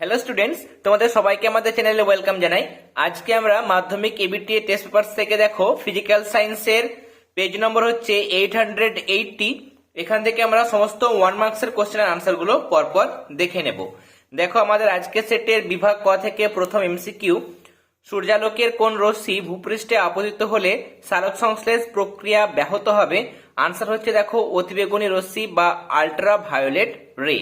Hello students তোমাদের সবাইকে আমাদের চ্যানেলে ওয়েলকাম জানাই। আজকে আমরা মাধ্যমিক এবিটি টেস্ট পেপার থেকে দেখো ফিজিক্যাল সায়েন্সের পেজ নম্বর হচ্ছে এইট হান্ড্রেড এইটটি এখান থেকে আমরা সমস্ত ওয়ান মার্কসের কোশ্চেনের আনসারগুলো পরপর দেখে নেব। দেখো আমাদের আজকের সেটের বিভাগ ক থেকে প্রথম এমসিকিউ সূর্যালোকের কোন রশ্মি ভূপৃষ্ঠে আপতিত হলে সালোক সংশ্লেষ প্রক্রিয়া ব্যাহত হবে? আনসার হচ্ছে দেখো, অতিবেগুনি রশ্মি বা আল্ট্রা ভায়োলেট রে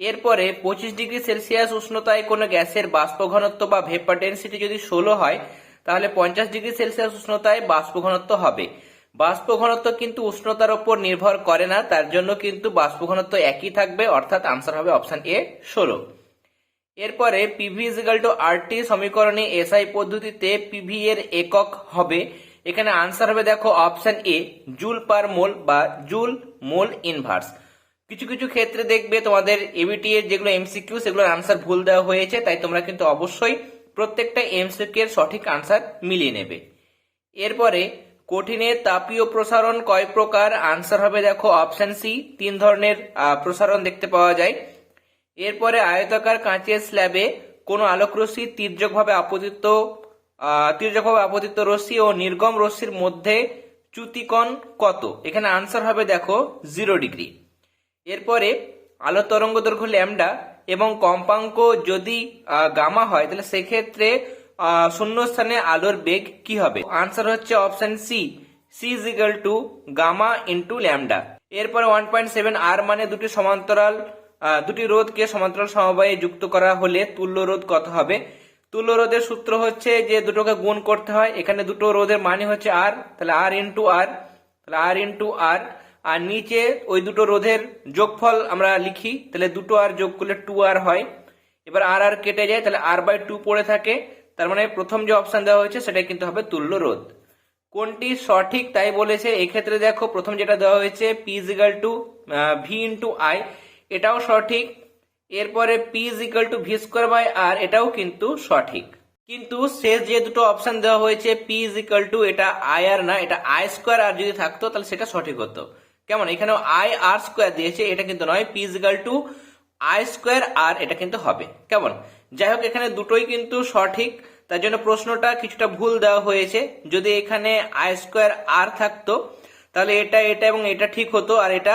এরপরে পঁচিশ ডিগ্রি সেলসিয়াস উষ্ণতায় কোনো গ্যাসের বাষ্প ঘনত্ব বা ভেপার ডেন্সিটি যদি ষোলো হয়, তাহলে পঞ্চাশ ডিগ্রি সেলসিয়াস উষ্ণতায় বাষ্প ঘনত্ব হবে। বাষ্প ঘনত্ব কিন্তু উষ্ণতার উপর নির্ভর করে না, তার জন্য কিন্তু বাষ্প ঘনত্ব একই থাকবে, অর্থাৎ আনসার হবে অপশন এ ষোলো। এরপরে PV is equal to RT সমীকরণে এসআই পদ্ধতিতে পিভি এর একক হবে। এখানে আনসার হবে, দেখো option A joule per mole বা জুল মোল ইনভার্স কিছু কিছু ক্ষেত্রে দেখবে তোমাদের এবিটি এর যেগুলো এমসিকিউ সেগুলোর আনসার ভুল দেওয়া হয়েছে, তাই তোমরা কিন্তু অবশ্যই প্রত্যেকটা এমসিকিউ এর সঠিক আনসার মিলিয়ে নেবে। এরপরে কঠিনে তাপীয় প্রসারণ কয় প্রকার? আনসার হবে দেখো অপশন সি তিন ধরনের প্রসারণ দেখতে পাওয়া যায়। এরপরে আয়তাকার কাঁচের স্ল্যাবে কোনো আলোকরশ্মি তির্যকভাবে আপতিত তীর্যকভাবে আপতিত রশ্মি ও নির্গম রশ্মির মধ্যে চ্যুতিকোণ কত? এখানে আনসার হবে দেখো জিরো ডিগ্রি এরপরে আলো তরঙ্গ দৈর্ঘ্য ল্যামডা এবং কম্পাঙ্ক যদি গামা হয়, তাহলে সেক্ষেত্রে শূন্য স্থানে আলোর বেগ কি হবে? আনসার হচ্ছে option C C is equal to gamma into lambda এরপরে ওয়ান পয়েন্ট সেভেন আর মানে দুটি সমান্তরাল দুটি রোধকে সমান্তরাল সমবায়ে যুক্ত করা হলে তুল্য রোধ কত হবে? তুল্য রোধের সূত্র হচ্ছে যে দুটোকে গুণ করতে হয়, এখানে দুটো রোধের মানে হচ্ছে আর তাহলে আর ইন্টু আর তাহলে আর ইন্টু আর আর নিচে ওই দুটো রোধের যোগফল আমরা লিখি, তাহলে দুটো আর যোগ করলে টু আর হয়। এবার আর আর কেটে যায়, তাহলে আর বাই টু পড়ে থাকে। তার মানে প্রথম যে অপশন দেওয়া হয়েছে সেটা কিন্তু হবে তুল্য রোধ। কোনটি সঠিক তাই বলেছে, এক্ষেত্রে দেখো প্রথম যেটা দেওয়া হয়েছে P is equal to V into I এটাও সঠিক। এরপরে P is equal to V square by R এটাও কিন্তু সঠিক। কিন্তু শেষ যে দুটো অপশন দেওয়া হয়েছে পি ইজিক্যাল টু এটা আই আর না, এটা আই স্কোয়ার আর যদি থাকতো, তাহলে সেটা সঠিক হতো। কেমন? এখানে আই আর স্কোয়ার দিয়েছে, এটা কিন্তু নয় P is equal to I square R এটা কিন্তু হবে। কেমন? যাই হোক, এখানে দুটোই কিন্তু সঠিক, তার জন্য প্রশ্নটা কিছুটা ভুল দেওয়া হয়েছে। যদি এখানে আই স্কোয়ার আর থাকতো, তাহলে এটা এটা এবং এটা ঠিক হতো, আর এটা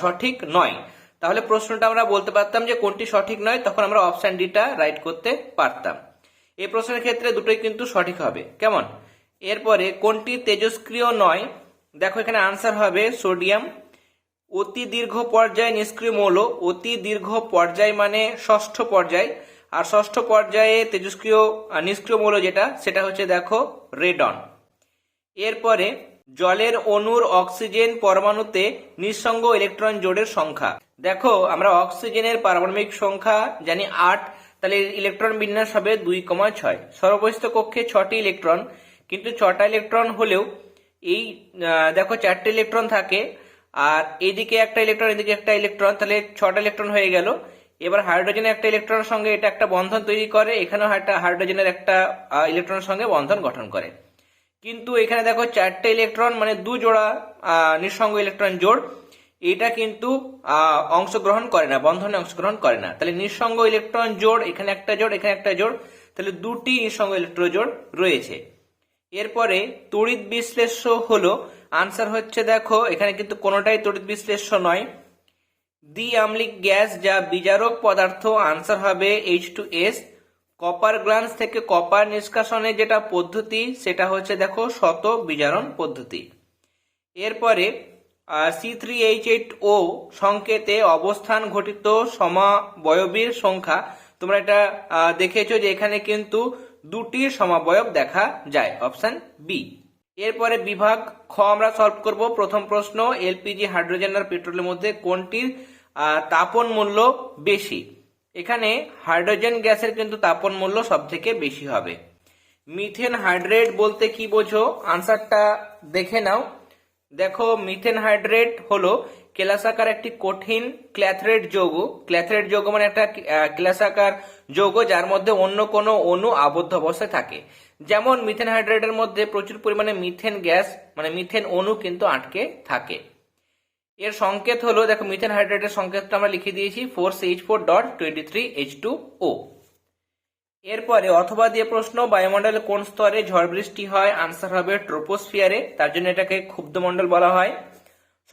সঠিক নয়। তাহলে প্রশ্নটা আমরা বলতে পারতাম যে কোনটি সঠিক নয়, তখন আমরা অপশন ডিটা রাইট করতে পারতাম। এই প্রশ্নের ক্ষেত্রে দুটোই কিন্তু সঠিক হবে। কেমন? এরপরে কোনটি তেজস্ক্রিয় নয় দেখো, এখানে আনসার হবে সোডিয়াম অতি দীর্ঘ পর্যায় নিষ্ক্রিয় মৌল, অতি দীর্ঘ পর্যায় মানে ষষ্ঠ পর্যায়, আর ষষ্ঠ পর্যায়ে তেজস্ক্রিয় নিষ্ক্রিয় মৌল যেটা, সেটা হচ্ছে দেখো রেডন এরপরে, জলের অণুর অক্সিজেন পরমাণুতে নিঃসঙ্গ ইলেকট্রন জোড়ের সংখ্যা। দেখো, আমরা অক্সিজেনের পারমাণবিক সংখ্যা জানি আট, তাহলে ইলেকট্রন বিন্যাস হবে দুই কমা ছয়। সর্বস্থ কক্ষে ছটি ইলেকট্রন কিন্তু ছটা ইলেকট্রন হলেও এই দেখো চারটে ইলেকট্রন থাকে, আর এদিকে একটা ইলেকট্রন এদিকে একটা ইলেকট্রন তাহলে ছটা ইলেকট্রন হয়ে গেল। এবার হাইড্রোজেনের একটা ইলেকট্রনের সঙ্গে এটা একটা বন্ধন তৈরি করে, এখানেও একটা হাইড্রোজেনের একটা ইলেকট্রনের সঙ্গে বন্ধন গঠন করে। কিন্তু এখানে দেখো চারটে ইলেকট্রন মানে দু জোড়া নিঃসঙ্গ ইলেকট্রন জোড়, এটা কিন্তু অংশগ্রহণ করে না, বন্ধনে অংশগ্রহণ করে না। তাহলে নিঃসঙ্গ ইলেকট্রন জোড়, এখানে একটা জোড়, এখানে একটা জোড়, তাহলে দুটি নিঃসঙ্গ ইলেকট্রন জোড় রয়েছে। এরপরে তড়িৎ বিশ্লেষ্য হলো আনসার হচ্ছে দেখো, এখানে কিন্তু কোনোটাই তড়িৎ বিশ্লেষ্য নয়। দ্বি আম্লিক গ্যাস যা বিজারক পদার্থ আনসার হবে H two S copper glance থেকে কপার নিষ্কাশনের যেটা পদ্ধতি, সেটা হচ্ছে দেখো শত বিজারণ পদ্ধতি। এরপরে C three H eight O সংকেতে অবস্থান ঘটিত সমাবয়বীর সংখ্যা। তোমরা এটা দেখেছ যে এখানে কিন্তু দুটি সমাবয়ব দেখা যায়, অপশন বি এরপরে বিভাগ খ আমরা সলভ করব। প্রথম প্রশ্ন, এলপিজি হাইড্রোজেন আর পেট্রোলের মধ্যে কোনটির তাপন মূল্য বেশি? এখানে হাইড্রোজেন গ্যাসের কিন্তু তাপন মূল্য সব থেকে বেশি হবে। মিথেন হাইড্রেট বলতে কি বোঝো? আনসারটা দেখে নাও। দেখো, মিথেন হাইড্রেট হলো কেলাসাকার একটি কঠিন ক্ল্যাথরেট যৌগ। ক্ল্যাথরেট যৌগ মানে একটা কেলাসাকার যৌগ যার মধ্যে অন্য কোনো অণু আবদ্ধ অবস্থায় থাকে। যেমন মিথেন হাইড্রেটের মধ্যে প্রচুর পরিমাণে মিথেন গ্যাস মানে মিথেন অণু কিন্তু আটকে থাকে। এর সংকেত হলো, দেখো মিথেন হাইড্রেটের সংকেতটা আমরা লিখে দিয়েছি four H four dot twenty three H two O এরপরে অথবা দিয়ে প্রশ্ন, বায়ুমণ্ডলে কোন স্তরে ঝড় বৃষ্টি হয়? আনসার হবে ট্রোপোস্ফিয়ারে তার জন্য এটাকে ক্ষুব্ধ ক্ষুব্ধমণ্ডল বলা হয়।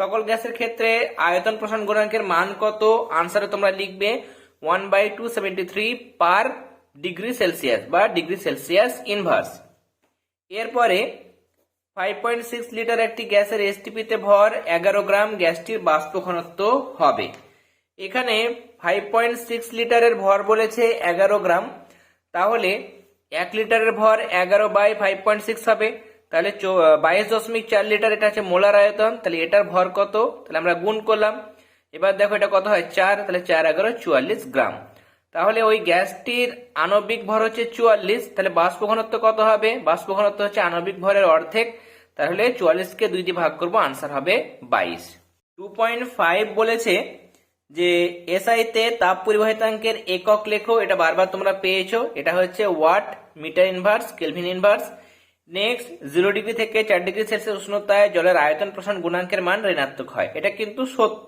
সকল গ্যাসের ক্ষেত্রে আয়তন প্রসারণ গুণাঙ্কের মান কত? আনসারে তোমরা লিখবে one by two seventy three per degree Celsius বা ডিগ্রি সেলসিয়াস ইনভার্স এরপরে ফাইভ পয়েন্ট সিক্স লিটার একটি গ্যাসের এসটিপিতে ভর এগারো গ্রাম গ্যাসটির বাষ্প ঘনত্ব হবে। এখানে ফাইভ পয়েন্ট সিক্স লিটারের ভর বলেছে এগারো গ্রাম, তাহলে এক লিটারের ভর এগারো বাই ফাইভ পয়েন্ট সিক্স হবে। তাহলে বাইশ দশমিক চার লিটার এটা হচ্ছে মোলার আয়তন, তাহলে এটার ভর কত? তাহলে আমরা গুণ করলাম। এবার দেখো এটা কত হয়? চার, তাহলে চার এগারো চুয়াল্লিশ গ্রাম। তাহলে ওই গ্যাসটির আণবিক ভর হচ্ছে চুয়াল্লিশ, তাহলে বাষ্প ঘনত্ব কত হবে? বাষ্প ঘনত্ব হচ্ছে আণবিক ভরের অর্ধেক। তাহলে চুয়াল্লিশকে দুই দিয়ে ভাগ করব আনসার হবে বাইশ। টু পয়েন্ট ফাইভ বলেছে যে এসআইতে তাপ পরিবাহিতাঙ্কের একক লেখো, এটা বারবার তোমরা পেয়েছ। এটা হচ্ছে watt, metre inverse kelvin inverse next zero degree থেকে চার ডিগ্রি সেলসিয়াস উষ্ণতায় জলের আয়তন প্রসারণ গুণাঙ্কের মান ঋণাত্মক হয়। এটা কিন্তু সত্য।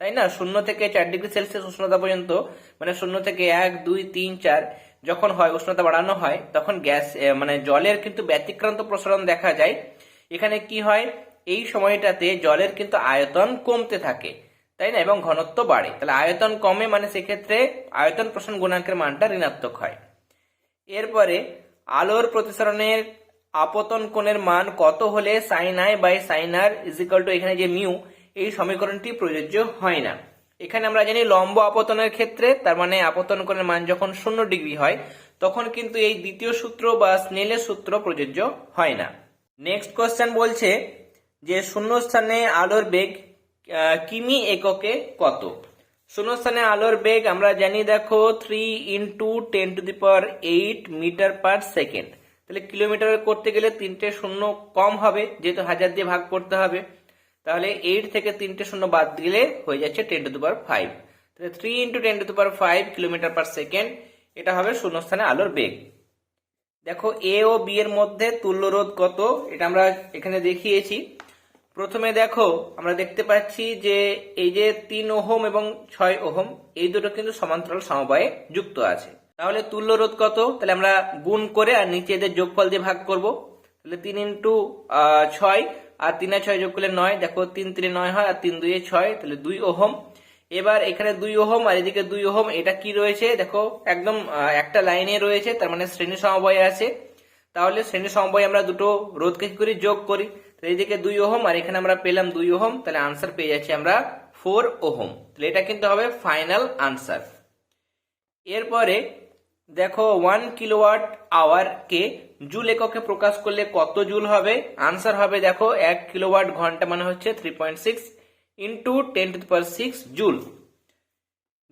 তাই না? শূন্য থেকে চার ডিগ্রি সেলসিয়াস উষ্ণতা পর্যন্ত মানে শূন্য থেকে এক, দুই, তিন, চার যখন হয়, উষ্ণতা বাড়ানো হয়, তখন গ্যাস মানে জলের কিন্তু ব্যতিক্রান্ত প্রসারণ দেখা যায়। এখানে কি হয়? এই সময়টাতে জলের কিন্তু আয়তন কমতে থাকে। তাই না? এবং ঘনত্ব বাড়ে। তাহলে আয়তন কমে মানে সেক্ষেত্রে আয়তন প্রসারণ গুণাঙ্কের মানটা ঋণাত্মক হয়। এরপরে আলোর প্রতিসরণের আপতন কোণের মান কত হলে sine I by sine R is equal to এখানে যে মিউ এই সমীকরণটি প্রযোজ্য হয় না। এখানে আমরা জানি লম্ব আপতনের ক্ষেত্রে, তার মানে আপতন কোণের মান যখন শূন্য ডিগ্রি হয়, তখন কিন্তু এই দ্বিতীয় সূত্র বা স্নেলের সূত্র প্রযোজ্য হয় না। নেক্সট কোশ্চেন বলছে যে শূন্যস্থানে আলোর বেগ কিমি এককে কত? শূন্যস্থানে আলোর বেগ আমরা জানি দেখো three into ten to the power eight metre per second তাহলে কিলোমিটার করতে গেলে তিনটে শূন্য কম হবে, যেহেতু হাজার দিয়ে ভাগ করতে হবে। তাহলে এইট থেকে তিনটে শূন্য বাদ দিলে হয়ে যাচ্ছে টেন টু পাওয়ার ফাইভ তাহলে three into ten to power five kilometre per second এটা হবে শূন্যস্থানে আলোর বেগ। দেখো এ ও বি এর মধ্যে তুল্যরোধ কত, এটা আমরা এখানে দেখিয়েছি। প্রথমে দেখো, আমরা দেখতে পাচ্ছি যে এই যে তিন ওহম এবং ছয় ওহম, এই দুটো কিন্তু সমান্তরাল সমবায়ে যুক্ত আছে। তাহলে তুল্য রোধ কত? তাহলে আমরা গুণ করে আর নিচে এদের যোগফল দিয়ে ভাগ করব। তাহলে তিন ইন্টু ছয়, আর তিনে ছয় যোগ করলে নয়। দেখো, তিন তিনে নয় হয়, আর তিন দুইয়ে ছয়, তাহলে দুই ওহম। এবার এখানে দুই ওহম, আর এদিকে দুই ওহম, এটা কি রয়েছে? দেখো, একদম একটা লাইনে রয়েছে, তার মানে শ্রেণি সমবয় আছে। তাহলে শ্রেণি সমবয় আমরা দুটো রোধকে কি করি? যোগ করি। তো এইদিকে দুই ওহম, আর এখানে আমরা পেলাম দুই ওহম, তাহলে আনসার পেয়ে যাচ্ছি আমরা ফোর ওহম। তাহলে এটা কিন্তু হবে ফাইনাল আনসার এরপরে দেখো ওয়ান কিলোওয়াট আওয়ার কে জুল এককে প্রকাশ করলে কত জুল হবে? আনসার হবে দেখো, এক কিলোওয়াট ঘণ্টা মানে হচ্ছে three point six into ten to power six joule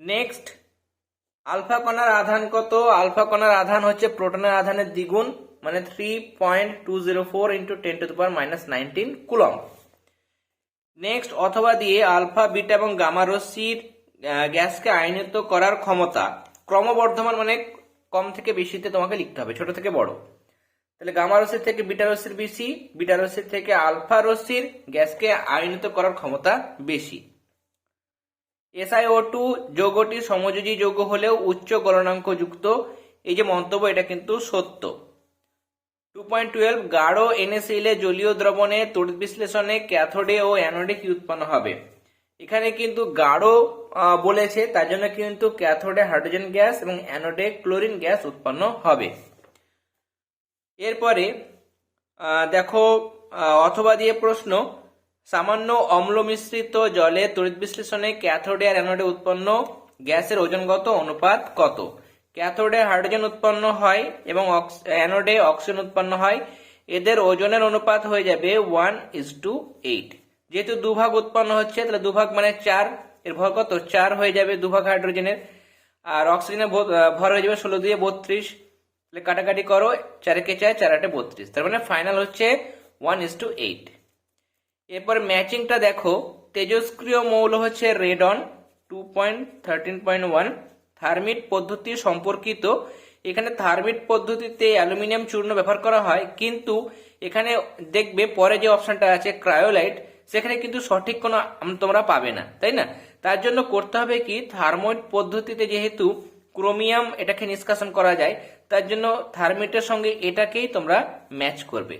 next alpha কণার আধান কত? আলফা কণার আধান হচ্ছে প্রোটনের আধানের দ্বিগুণ মানে three point two zero four into ten to power minus nineteen coulomb next অথবা দিয়ে আলফা বিটা এবং গামা রশ্মির গ্যাসকে আয়নিত করার ক্ষমতা। ক্রমবর্ধমান মানে কম থেকে বেশিতে তোমাকে লিখতে হবে, ছোট থেকে বড়। তাহলে গামা রশ্মির থেকে বিটা রশ্মির বেশি বিটা রশ্মির থেকে আলফা রশ্মির গ্যাসকে আয়নিত করার ক্ষমতা বেশি। এসআইও টু যৌগটি সমযোজী যৌগ হলেও উচ্চ গলনাঙ্ক যুক্ত, এই যে মন্তব্য এটা কিন্তু সত্য। টু পয়েন্ট টুয়েলভ গাঢ় এনএসএল এ জলীয় দ্রবণে তড়িৎ বিশ্লেষণে ক্যাথোডে ও অ্যানোডে কি উৎপন্ন হবে? এখানে কিন্তু গাঢ় বলেছে, তার জন্য কিন্তু ক্যাথোডে হাইড্রোজেন গ্যাস এবং অ্যানোডে ক্লোরিন গ্যাস উৎপন্ন হবে। এরপরে দেখো অথবা দিয়ে প্রশ্ন, সামান্য অম্ল মিশ্রিত জলে তড়িৎ বিশ্লেষণে ক্যাথোডে আর অ্যানোডে উৎপন্ন গ্যাসের ওজনগত অনুপাত কত? ক্যাথোডে হাইড্রোজেন উৎপন্ন হয় এবং অ্যানোডে অক্সিজেন উৎপন্ন হয়। এদের ওজনের অনুপাত হয়ে যাবে ওয়ান ইজ টু এইট। যেহেতু দুভাগ উৎপন্ন হচ্ছে, তাহলে দুভাগ মানে চার। এর ভর কত? চার হয়ে যাবে দুভাগ হাইড্রোজেনের। আর অক্সিজেনের ভর- হয়ে যাবে ষোলো দিয়ে বত্রিশ। তাহলে কাটাকাটি করো, চারকে চার চার আটে বত্রিশ। তার মানে ফাইনাল হচ্ছে ওয়ান ইজ টু এইট এরপর ম্যাচিংটা দেখো, তেজস্ক্রিয় মৌল হচ্ছে radon two point thirteen point one thermite পদ্ধতি সম্পর্কিত। এখানে থার্মিট পদ্ধতিতে অ্যালুমিনিয়াম চূর্ণ ব্যবহার করা হয়, কিন্তু এখানে দেখবে পরে যে অপশনটা আছে ক্রায়োলাইট সেখানে কিন্তু সঠিক কোনো তোমরা পাবে না, তাই না? তার জন্য করতে হবে কি? থার্মোইড পদ্ধতিতে যেহেতু ক্রোমিয়াম এটাকে নিষ্কাশন করা যায়, তার জন্য থার্মিটের সঙ্গে এটাকেই তোমরা ম্যাচ করবে।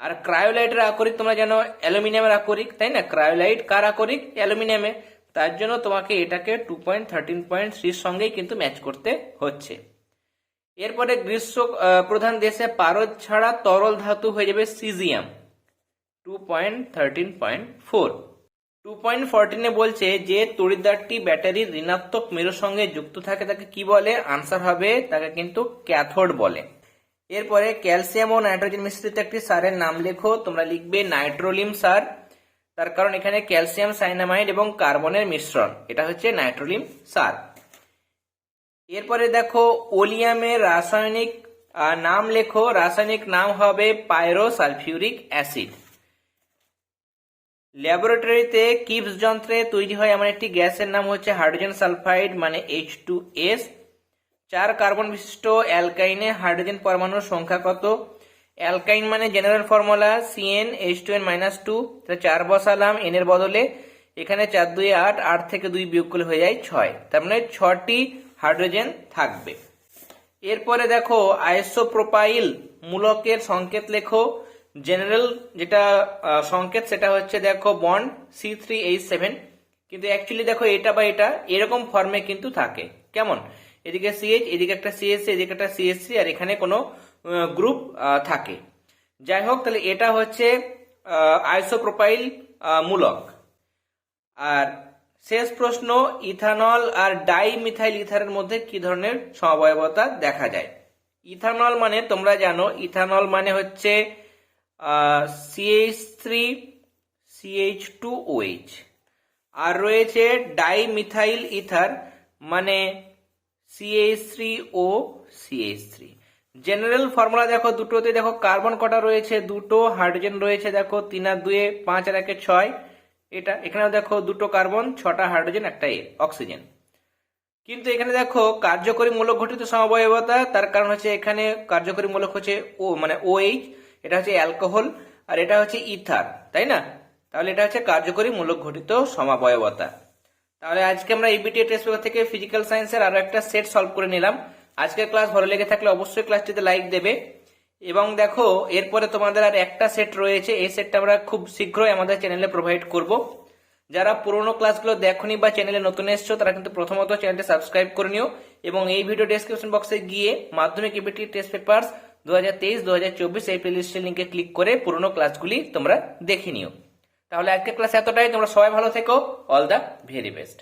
আর ক্রায়োলাইটের আকরিক তোমরা জানো, অ্যালুমিনিয়ামের আকরিক, তাই না? ক্রায়োলাইট কার আকরিক? অ্যালুমিনিয়ামে। তার জন্য তোমাকে এটাকে টু পয়েন্ট থার্টিন পয়েন্ট থ্রির সঙ্গেই কিন্তু ম্যাচ করতে হচ্ছে। এরপরে গ্রীষ্ম প্রধান দেশে পারদ ছাড়া তরল ধাতু হয়ে যাবে caesium. Two point thirteen point four two point ফোরটিনে বলছে যে তড়িৎদ্বারটি ব্যাটারির ঋণাত্মক মেরুর সঙ্গে যুক্ত থাকে, তাকে কি বলে? আনসার হবে তাকে কিন্তু ক্যাথোড বলে। এরপরে ক্যালসিয়াম ও নাইট্রোজেন মিশ্রিত একটি সারের নাম লেখো, তোমরা লিখবে নাইট্রোলিম সার। তার কারণ এখানে ক্যালসিয়াম সাইনামাইড এবং কার্বনের মিশ্রণ, এটা হচ্ছে নাইট্রোলিম সার। এরপরে দেখো ওলিয়ামের রাসায়নিক নাম লেখো, রাসায়নিক নাম হবে পাইরোসালফিউরিক অ্যাসিড ল্যাবরেটরিতে কিপস যন্ত্রে তৈরি হয় এমন একটি গ্যাসের নাম হচ্ছে হাইড্রোজেন সালফাইড মানে এইচ টু এস চার কার্বন বিশিষ্ট অ্যালকাইনে হাইড্রোজেন পরমাণুর সংখ্যা কত? অ্যালকাইন মানে general formula CN H two N minus two চার বসালাম এন এর বদলে। এখানে চার, দুই, আট আট থেকে দুই বিয়োগ করলে হয়ে যায় ছয়। তার মানে ছটি হাইড্রোজেন থাকবে। এরপরে দেখো, আইসোপ্রোপাইল মূলকের সংকেত লেখো। জেনারেল যেটা সংকেত সেটা হচ্ছে দেখো bond C three H seven কিন্তু অ্যাকচুয়ালি দেখো এটা বা এটা এরকম ফর্মে কিন্তু থাকে। কেমন? এদিকে সিএইচ এদিকে একটা সিএসসি এদিকে একটা সিএসসি আর এখানে কোনো গ্রুপ থাকে। যাই হোক, তাহলে এটা হচ্ছে আইসোপ্রোপাইল মূলক। আর শেষ প্রশ্ন, ইথানল আর ডাই মিথাইল ইথারের মধ্যে কি ধরনের সমবায়বতা দেখা যায়? ইথানল মানে তোমরা জানো, ইথানল মানে হচ্ছে CH three CH two OH আর রয়েছে ডাই মিথাইল ইথার মানে CH three O CH three general formula দেখো, দুটোতে দেখো কার্বন কটা রয়েছে? দুটো হাইড্রোজেন রয়েছে দেখো, তিন আর দুয়ে পাঁচ আর একে ছয়। এটা, এখানেও দেখো দুটো কার্বন ছটা হাইড্রোজেন একটা অক্সিজেন কিন্তু এখানে দেখো কার্যকরী মূলক ঘটিত সমবায়বতা, তার কারণ হচ্ছে এখানে কার্যকরী মূলক হচ্ছে ও মানে ওএইচ এটা হচ্ছে অ্যালকোহল আর এটা হচ্ছে ইথার, তাই না? তাহলে এটা হচ্ছে কার্যকরী মূলক ঘটিত সমবায়বতা। তাহলে আজকে আমরা ইবিটিএ টেস্ট পেপার থেকে ফিজিক্যাল সায়েন্সের আরও একটা সেট সলভ করে নিলাম। আজকের ক্লাস ভালো লেগে থাকলে অবশ্যই ক্লাসটিতে লাইক দেবে। এবং দেখো, এরপরে তোমাদের আর একটা সেট রয়েছে, এই সেটটা আমরা খুব শীঘ্রই আমাদের চ্যানেলে প্রোভাইড করব। যারা পুরোনো ক্লাসগুলো দেখনি বা চ্যানেলে নতুন এসছো, তারা কিন্তু প্রথমত চ্যানেলটি সাবস্ক্রাইব করে নিও। এবং এই ভিডিও ডেসক্রিপশন বক্সে গিয়ে মাধ্যমিক ইবিটি টেস্ট পেপার্স দু হাজার তেইশ দু হাজার এই ক্লিক করে পুরোনো ক্লাসগুলি তোমরা দেখে নিও। তাহলে আজকের ক্লাস এতটাই, তোমরা সবাই ভালো থেকো। All the very best